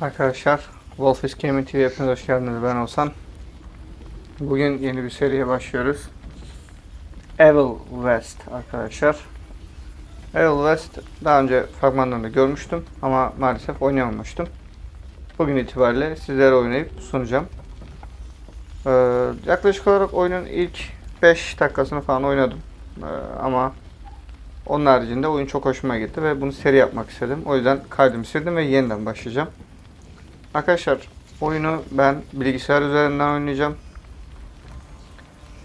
Arkadaşlar Wolfish Gaming TV hepiniz hoş geldiniz. Ben Olsan. Bugün yeni bir seriye başlıyoruz. Evil West arkadaşlar. Evil West daha önce fragmanlarını görmüştüm ama maalesef oynayamamıştım. Bugün itibariyle sizlere oynayıp sunacağım. Ee, yaklaşık olarak oyunun ilk 5 dakikasını falan oynadım. Ee, ama onun haricinde oyun çok hoşuma gitti ve bunu seri yapmak istedim. O yüzden kaydımı sildim ve yeniden başlayacağım. Arkadaşlar oyunu ben bilgisayar üzerinden oynayacağım.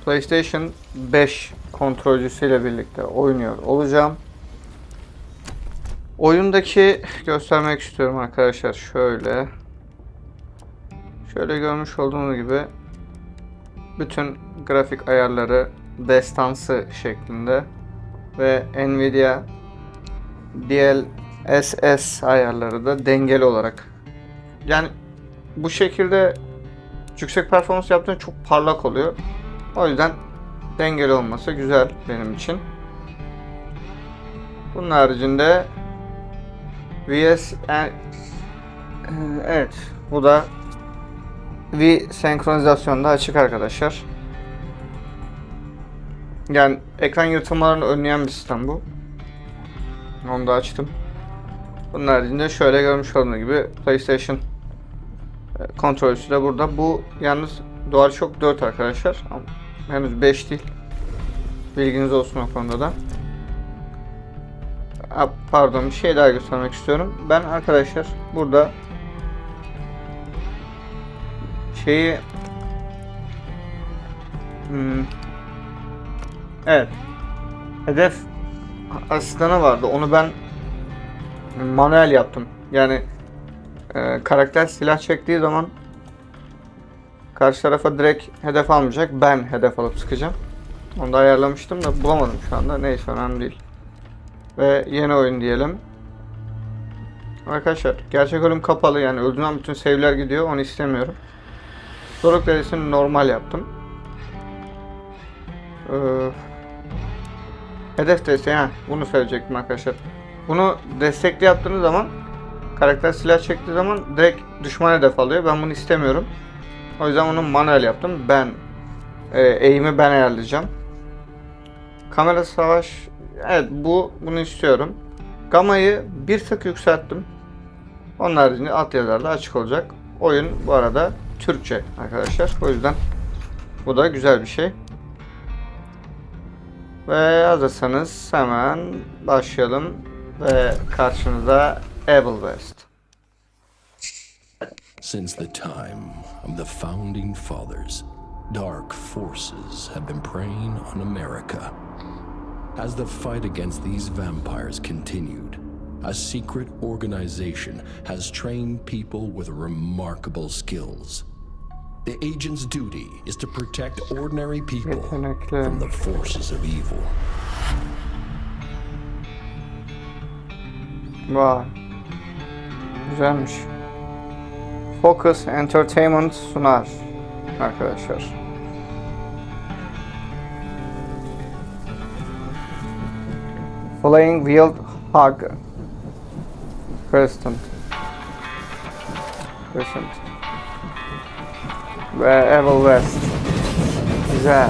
PlayStation 5 kontrolcüsüyle birlikte oynuyor olacağım. Oyundaki göstermek istiyorum arkadaşlar şöyle. Şöyle görmüş olduğunuz gibi bütün grafik ayarları destansı şeklinde ve Nvidia DLSS ayarları da dengeli olarak yani bu şekilde yüksek performans yaptığında çok parlak oluyor. O yüzden dengeli olması güzel benim için. Bunun haricinde VS evet bu da V senkronizasyonda açık arkadaşlar. Yani ekran yırtılmalarını önleyen bir sistem bu. Onu da açtım. Bunun haricinde şöyle görmüş olduğunuz gibi PlayStation e, kontrolcüsü de burada. Bu yalnız DualShock 4 arkadaşlar. Ama henüz 5 değil. Bilginiz olsun o konuda da. Pardon bir şey daha göstermek istiyorum. Ben arkadaşlar burada şeyi hmm, evet hedef asistanı vardı. Onu ben manuel yaptım. Yani e, karakter silah çektiği zaman karşı tarafa direkt hedef almayacak. Ben hedef alıp sıkacağım. Onu da ayarlamıştım da bulamadım şu anda. Neyse önemli değil. Ve yeni oyun diyelim. Arkadaşlar gerçek ölüm kapalı yani öldüğünden bütün save'ler gidiyor onu istemiyorum. Doruk derecesini normal yaptım. Ee, hedef desteği ha bunu söyleyecektim arkadaşlar. Bunu destekli yaptığınız zaman karakter silah çektiği zaman direkt düşman hedef alıyor. Ben bunu istemiyorum. O yüzden onu manuel yaptım. Ben e, eğimi ben ayarlayacağım. Kamera savaş evet bu bunu istiyorum. Gamayı bir tık yükselttim. Onun haricinde alt yazarda açık olacak. Oyun bu arada Türkçe arkadaşlar. O yüzden bu da güzel bir şey. Ve hazırsanız hemen başlayalım. Ve karşınızda Evil West. Since the time of the founding fathers, dark forces have been preying on America. As the fight against these vampires continued, a secret organization has trained people with remarkable skills. The agent's duty is to protect ordinary people from the forces of evil. Vay. Güzelmiş. Focus Entertainment sunar arkadaşlar. Ah, Flying Wild Hog. Crescent. Crescent. Ve Evil West. Güzel.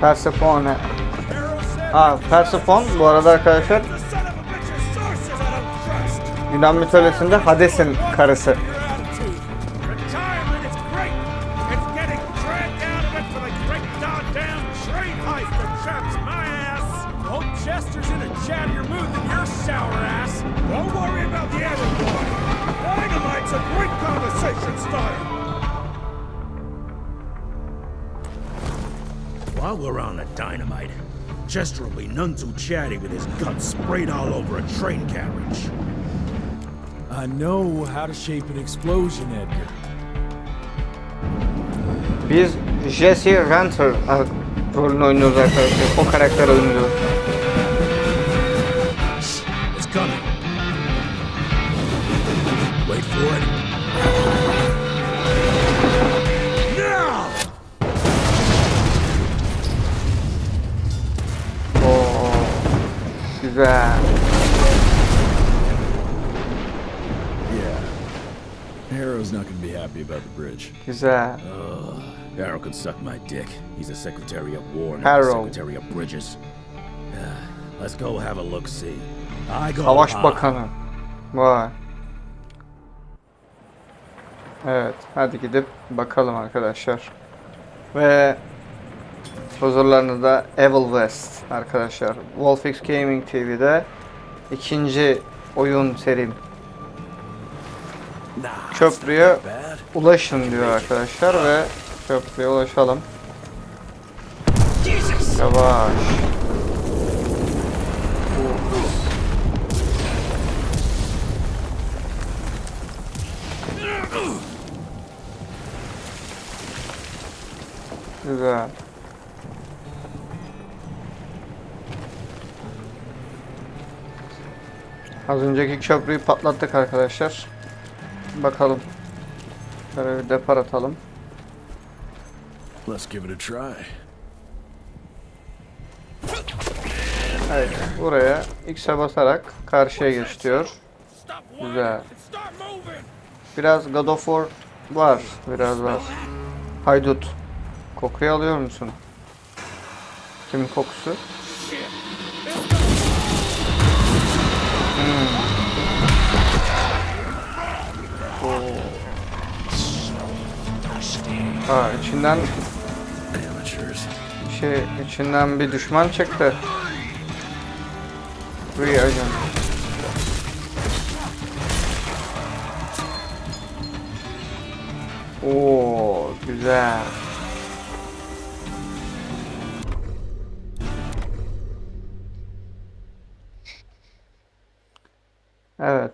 Persephone. Ha, Persephone bu arada arkadaşlar Yunan mitolojisinde Hades'in karısı. Chester will be none too chatty with his guts sprayed all over a train carriage. I know how to shape an explosion, Edgar. Biz Jesse Renter a- ah, rolünü oynuyoruz arkadaşlar. O karakter oynuyoruz. Yeah. Arrow's not gonna be happy about the bridge. Güzel. Arrow can suck my dick. He's the Secretary of War, not Arrow. the Secretary of Bridges. Let's go have a look-see. I go Savaş. Bakanı. Vay. Evet, hadi gidip bakalım arkadaşlar. Ve huzurlarınızda Evil West arkadaşlar. Wolfix Gaming TV'de ikinci oyun serim köprüye ulaşın diyor arkadaşlar ve köprüye ulaşalım. Yavaş. Güzel. Az önceki köprüyü patlattık arkadaşlar. Bakalım. Şöyle bir depar atalım. Let's give it a try. Evet, buraya X'e basarak karşıya geç diyor. Güzel. Biraz God of War var, biraz var. Haydut, kokuyu alıyor musun? Kimin kokusu? Hmm. Aa, içinden şey içinden bir düşman çıktı. Agent. Oo, güzel.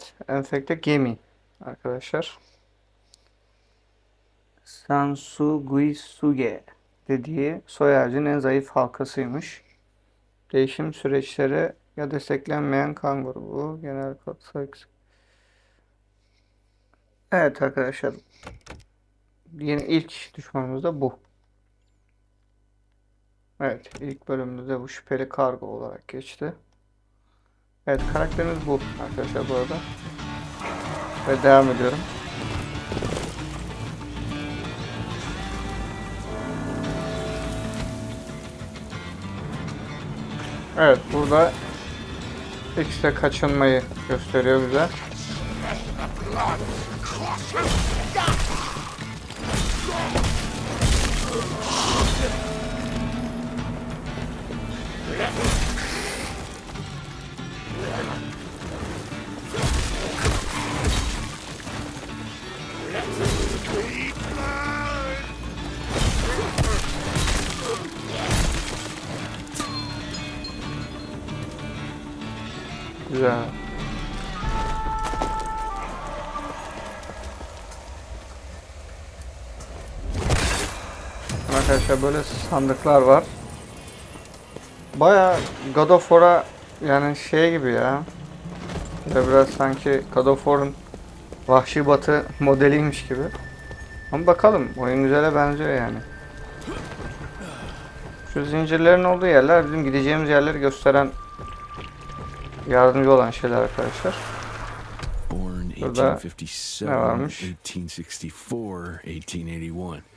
Evet, enfekte gemi arkadaşlar. Sansuguisuge dediği soy ağacın en zayıf halkasıymış. Değişim süreçleri ya desteklenmeyen kan grubu, genel sayısı. Evet arkadaşlar. Yeni ilk düşmanımız da bu. Evet, ilk bölümümüzde de bu şüpheli kargo olarak geçti. Evet, karakterimiz bu arkadaşlar bu arada. Ve devam ediyorum. Evet, burada X'te kaçınmayı gösteriyor bize. Arkadaşlar böyle sandıklar var. Baya God of War'a yani şey gibi ya. Böyle biraz sanki God of War'un Vahşi Batı modeliymiş gibi. Ama bakalım oyun güzele benziyor yani. Şu zincirlerin olduğu yerler bizim gideceğimiz yerleri gösteren yardımcı olan şeyler arkadaşlar. Burada 1857, ne varmış? 1864, 1881.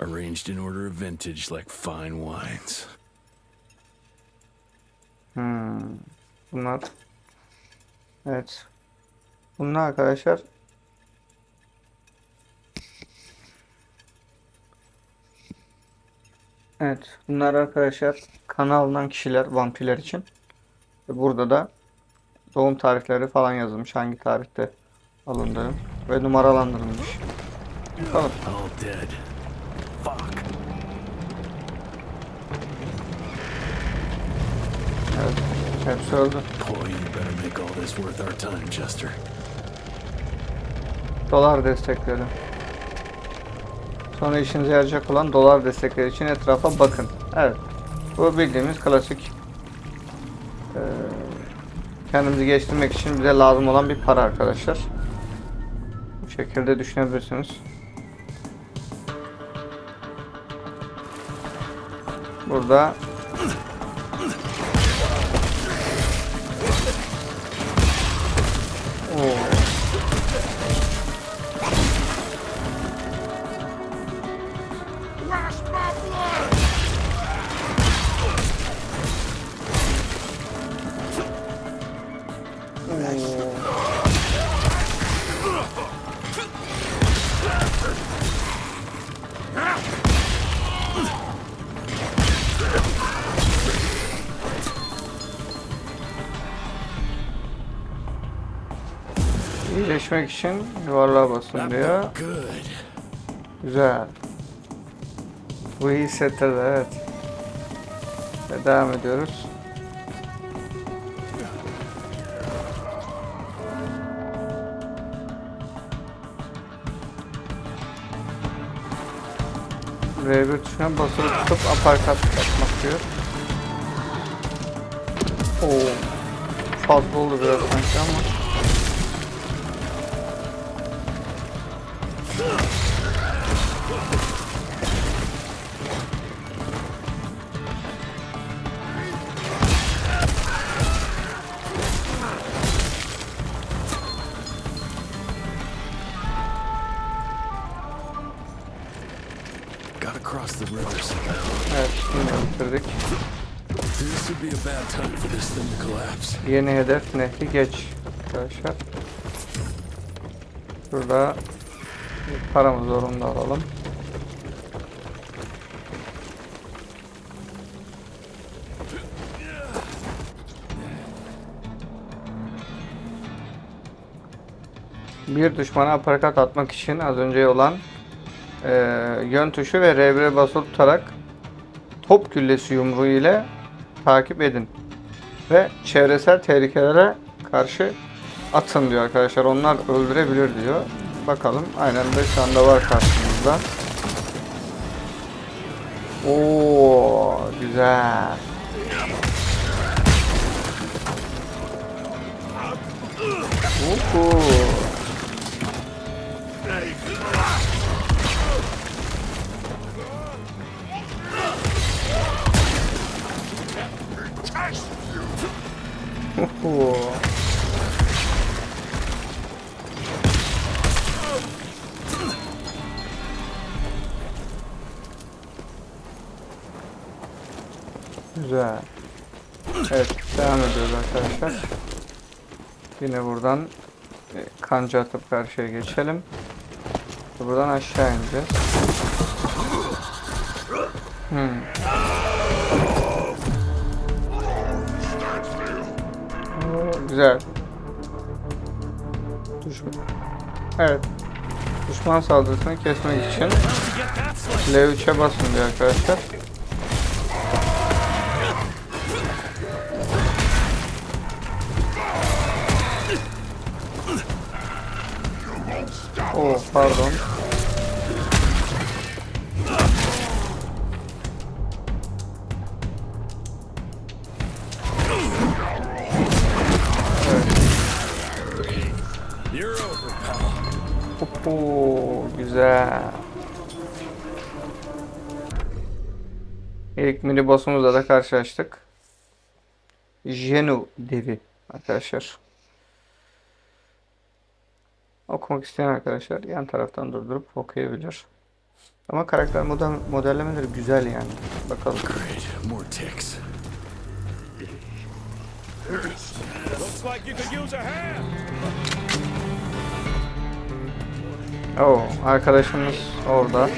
Arranged in order of vintage like fine wines. Hmm. Bunlar. Evet. Bunlar arkadaşlar. Evet. Bunlar arkadaşlar kana alınan kişiler vampirler için. Ve burada da doğum tarihleri falan yazılmış. Hangi tarihte alındığı ve numaralandırılmış. Bakalım. All dead. Fuck. Evet. Hepsi öldü. Boy, you better make all this worth our time, Chester. Dolar destekleri. Sonra işinize yarayacak olan dolar destekleri için etrafa bakın. Evet. Bu bildiğimiz klasik eee, kendimizi geliştirmek için bize lazım olan bir para arkadaşlar. Bu şekilde düşünebilirsiniz. Burada İyileşmek için yuvarlığa basın That diyor. Güzel. Bu iyi hissettirdi evet. Ve devam ediyoruz. R1 tuşuna basılı tutup aparkat atmak diyor. Oo. Fazla oldu biraz sanki ama. Yeni hedef nehri geç arkadaşlar. Burada paramızı zorunda alalım. Bir düşmana aparkat atmak için az önce olan eee, yön tuşu ve R1'e basılı tutarak top küllesi yumruğu ile takip edin ve çevresel tehlikelere karşı atın diyor arkadaşlar. Onlar öldürebilir diyor. Bakalım. Aynen de şu anda var karşımızda. Oo güzel. Uhu. Uhu. Güzel. Evet, devam ediyoruz arkadaşlar. Yine buradan e, kanca atıp karşıya geçelim. Buradan aşağı ineceğiz. Hmm. Güzel. Düşman. Evet. Düşman saldırısını kesmek için L3'e basın diyor arkadaşlar. Oh pardon. Oho, güzel. İlk mini boss'umuzla da karşılaştık. Jenu devi arkadaşlar. Okumak isteyen arkadaşlar yan taraftan durdurup okuyabilir. Ama karakter model modellemeleri güzel yani. Bakalım. Great, more ticks. Looks like you could use a hand. Oo, arkadaşımız orada.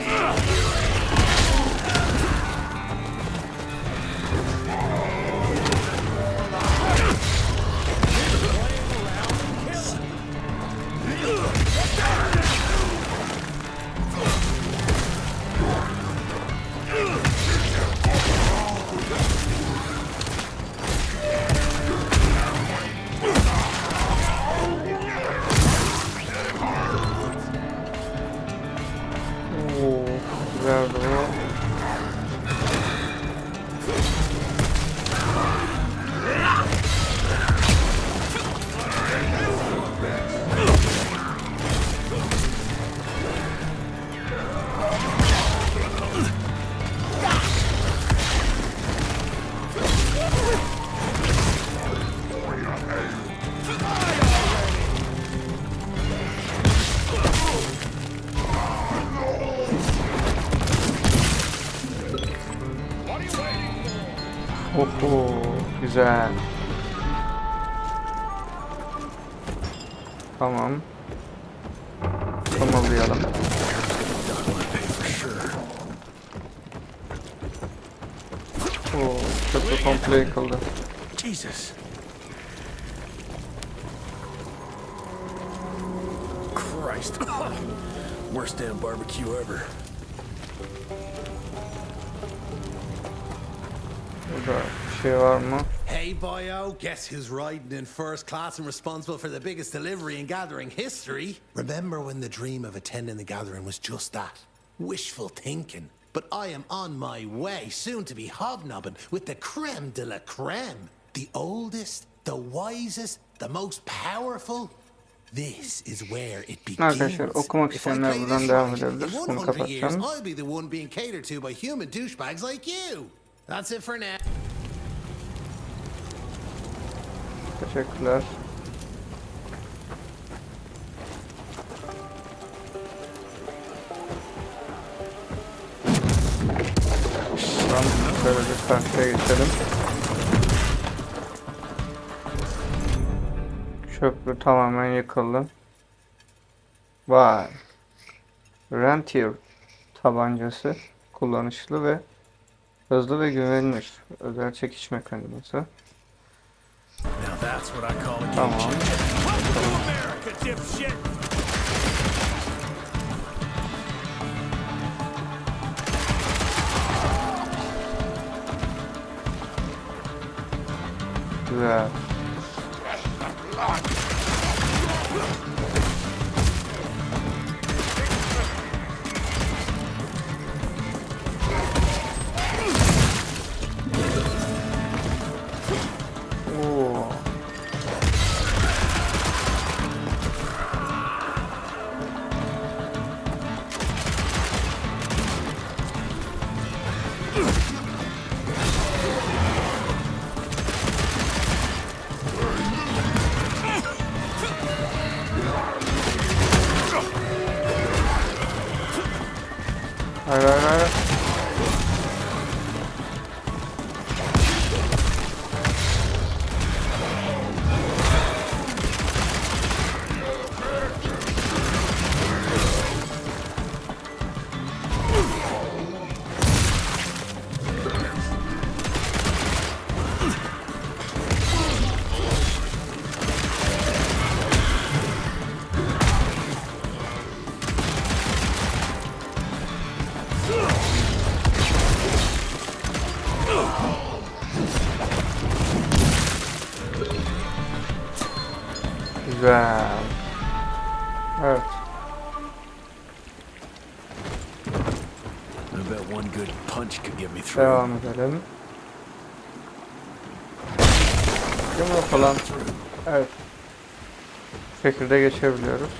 Oho, güzel. Tamam. Tamamlayalım. Oo, köprü komple yıkıldı. Jesus. Christ. Worst damn barbecue ever. Burada şey var mı? Hey, boyo, guess who's riding in first class and responsible for the biggest delivery in gathering history? Remember when the dream of attending the gathering was just that? Wishful thinking. But I am on my way, soon to be hobnobbing with the creme de la creme. The oldest, the wisest, the most powerful. This is where it begins. Arkadaşlar, okumak If I isteyenler play buradan this devam right, edebilir. In Bunu 100 years, kapatacağım. I'll be the one being catered to by human douchebags like you. That's it for now. Teşekkürler. Şuradan şöyle bir karşıya geçelim. Köprü tamamen yıkıldı. Vay. Rentier tabancası kullanışlı ve hızlı ve güvenilir. Özel çekiş mekanizması. Tamam. Güzel. Devam edelim. Yumruk falan. Evet. Bu şekilde geçebiliyoruz.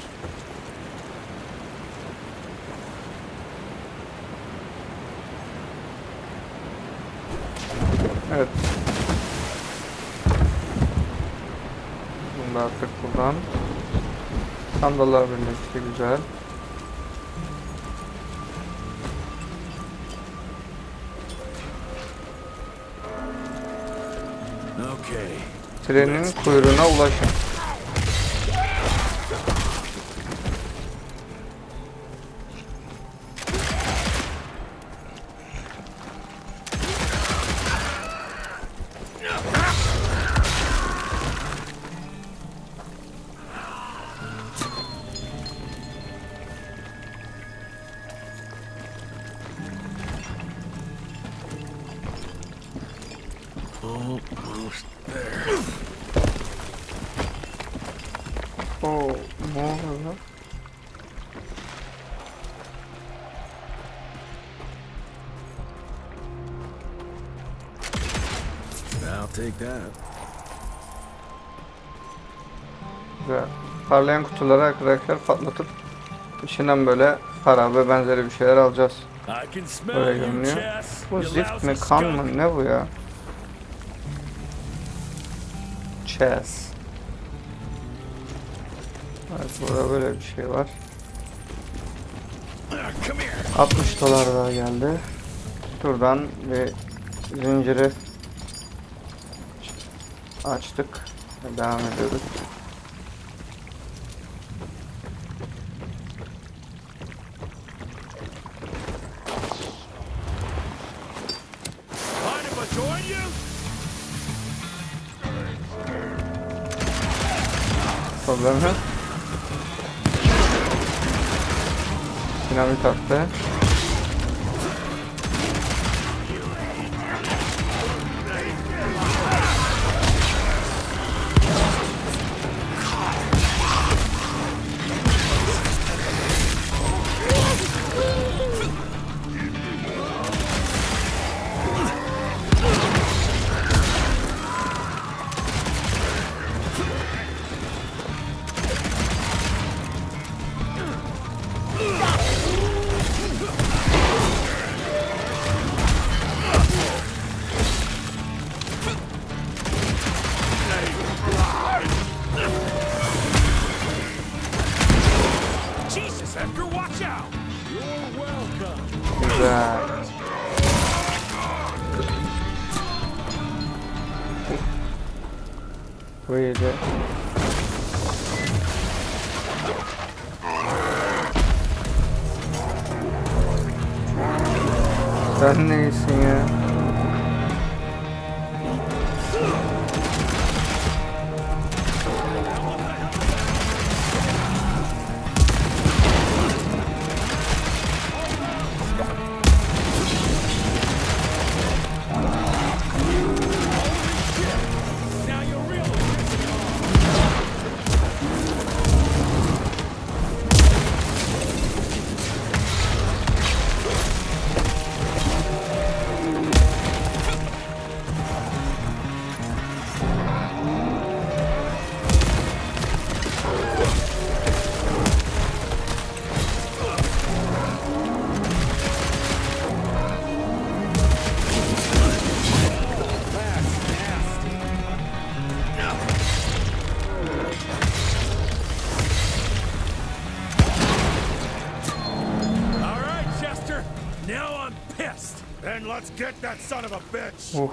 Evet. Bunu da artık buradan. Sandallar birleşti güzel. Trenin kuyruğuna ulaşın. Almost there. Oluyor lan? I'll take that. Güzel. Parlayan kutuları arkadaşlar patlatıp içinden böyle para ve benzeri bir şeyler alacağız. I can smell Öyle you, görünüyor. Bu zift mi kan mı ne bu ya? Chess. Evet burada böyle bir şey var. Ah, Come here. 60 dolar daha geldi. Şuradan bir zinciri açtık. Devam ediyoruz. problemy. Spinamy kartę. Son of a bitch. Uf.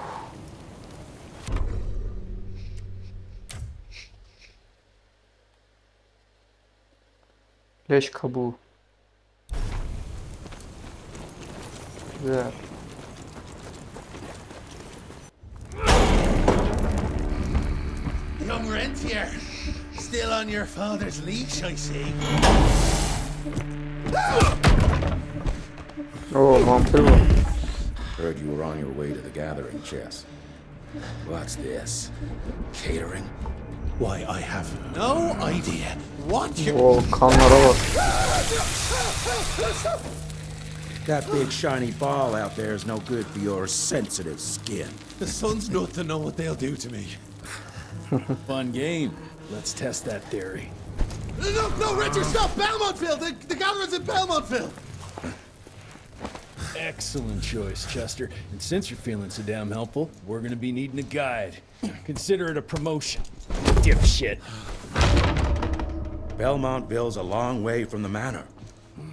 Leş kabuğu. Güzel. Young rentier. Still on your father's leash, I see. Oh, vampir bu. Heard you were on your way to the gathering, Chess. What's this? Catering? Why, I have no idea what you. Oo kanlara bak. That big shiny ball out there is no good for your sensitive skin. The sun's not to know what they'll do to me. Fun game. Let's test that theory. No, no, Richard, stop! Belmontville! The, the gathering's in Belmontville! Excellent choice, Chester. And since you're feeling so damn helpful, we're gonna be needing a guide. Consider it a promotion. Dipshit. Belmontville's a long way from the manor.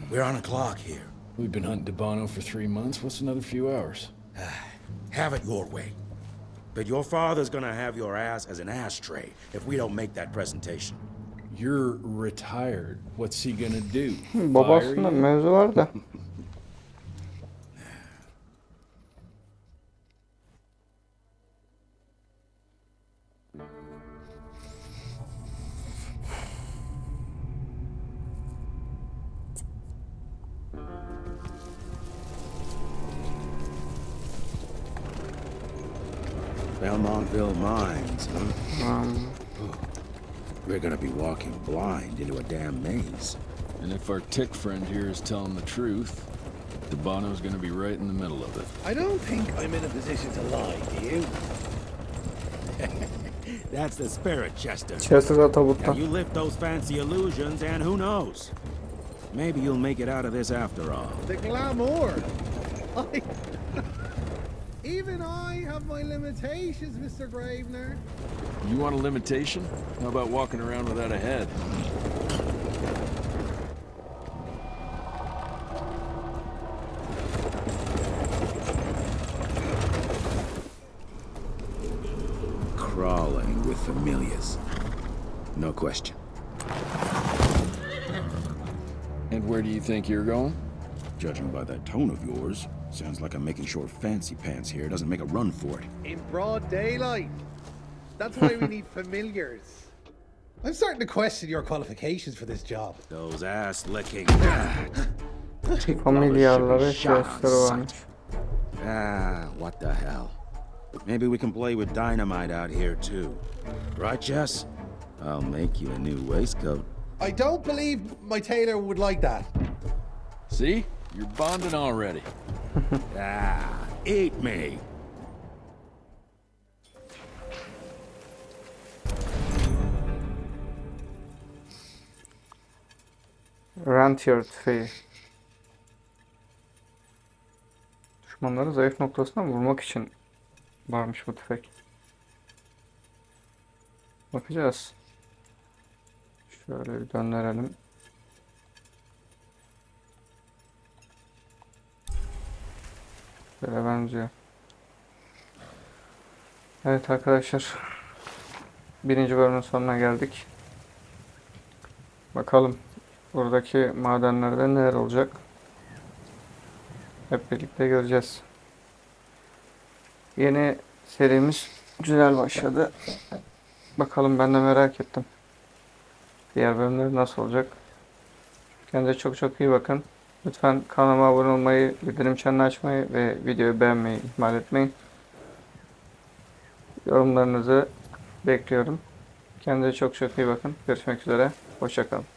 We're on a clock here. We've been hunting Debano for three months. What's another few hours? Ah, have it your way. But your father's gonna have your ass as an ashtray if we don't make that presentation. You're retired. What's he gonna do? Fire Babasında you? mevzu var da. Belmontville Mines, um. huh? We're gonna be walking blind into a damn maze. And if our tick friend here is telling the truth, Debano's gonna be right in the middle of it. I don't think I'm in a position to lie, do you? That's the spirit, Chester. Chester da Now you lift those fancy illusions, and who knows? Maybe you'll make it out of this after all. The glamour. I... Even I have my limitations, Mr. Gravener. You want a limitation? How about walking around without a head? Crawling with familiars. No question. And where do you think you're going? Judging by that tone of yours, sounds like I'm making sure Fancy Pants here doesn't make a run for it. In broad daylight. That's why we need familiars. I'm starting to question your qualifications for this job. Those ass licking. Familyarları Shot on gösteri varmış. Ah, what the hell? Maybe we can play with dynamite out here too. Right, Jess? I'll make you a new waistcoat. I don't believe my tailor would like that. See? You're bonding already. Ah, eat me. Rentier tüfeği. Düşmanları zayıf noktasına vurmak için varmış bu tüfek. Bakacağız. Şöyle bir döndürelim. Böyle benziyor. Evet arkadaşlar. Birinci bölümün sonuna geldik. Bakalım buradaki madenlerde neler olacak. Hep birlikte göreceğiz. Yeni serimiz güzel başladı. Bakalım ben de merak ettim. Diğer bölümler nasıl olacak? Kendinize çok çok iyi bakın. Lütfen kanalıma abone olmayı, bildirim çanını açmayı ve videoyu beğenmeyi ihmal etmeyin. Yorumlarınızı bekliyorum. Kendinize çok çok iyi bakın. Görüşmek üzere. Hoşçakalın.